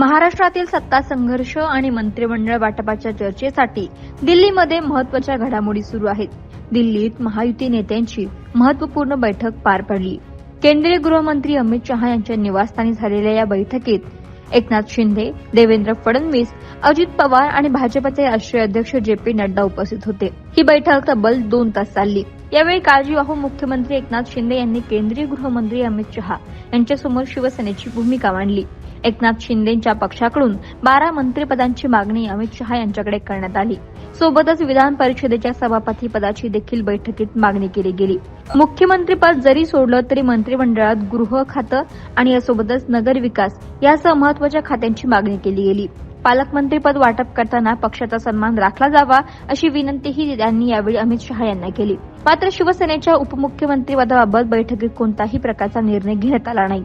महाराष्ट्रातील सत्ता संघर्ष आणि मंत्रिमंडळ वाटपाच्या चर्चेसाठी दिल्लीमध्ये महत्त्वाच्या घडामोडी सुरू आहेत. दिल्लीत महायुती नेत्यांची महत्त्वपूर्ण बैठक पार पडली. केंद्रीय गृहमंत्री अमित शहा यांच्या निवासस्थानी झालेल्या या बैठकीत एकनाथ शिंदे देवेंद्र फडणवीस अजित पवार आणि भाजपचे राष्ट्रीय अध्यक्ष जे पी नड्डा उपस्थित होते. ही बैठक तब्बल दोन तास चालली. यावेळी काळजीवाहू मुख्यमंत्री एकनाथ शिंदे यांनी केंद्रीय गृहमंत्री अमित शहा यांच्यासमोर शिवसेनेची भूमिका मांडली. एकनाथ शिंदेच्या पक्षाकडून बारा मंत्रिपदांची मागणी अमित शहा यांच्याकडे करण्यात आली. सोबतच विधान परिषदेच्या सभापती पदाची देखील बैठकीत मागणी केली गेली. मुख्यमंत्रीपद जरी सोडलं तरी मंत्रिमंडळात गृह खातं आणि यासोबतच नगर विकास यासह महत्त्वाच्या खात्यांची मागणी केली गेली. पालकमंत्रीपद वाटप करताना पक्षाचा सन्मान राखला जावा अशी विनंतीही त्यांनी यावेळी अमित शहा यांना केली. मात्र शिवसेनेच्या उपमुख्यमंत्रीपदाबाबत बैठकीत कोणताही प्रकारचा निर्णय घेण्यात आला नाही.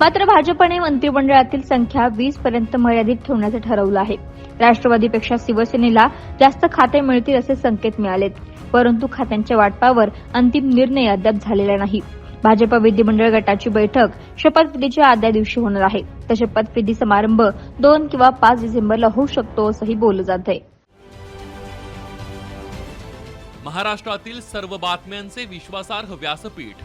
मात्र भाजपने मंत्रिमंडळातील संख्या वीस पर्यंत मर्यादित ठेवण्याचं ठरवलं आहे. राष्ट्रवादीपेक्षा शिवसेनेला जास्त खाते मिळतील असे संकेत मिळालेत. परंतु खात्यांच्या वाटपावर अंतिम निर्णय अद्याप झालेला नाही. भाजप विधिमंडळ गटाची बैठक शपथविधीच्या आदल्या दिवशी होणार आहे. तर शपथविधी समारंभ दोन किंवा पाच डिसेंबरला होऊ शकतो असंही बोललं जात आहे महाराष्ट्रातील सर्व बातम्यांचे विश्वासार्ह व्यासपीठ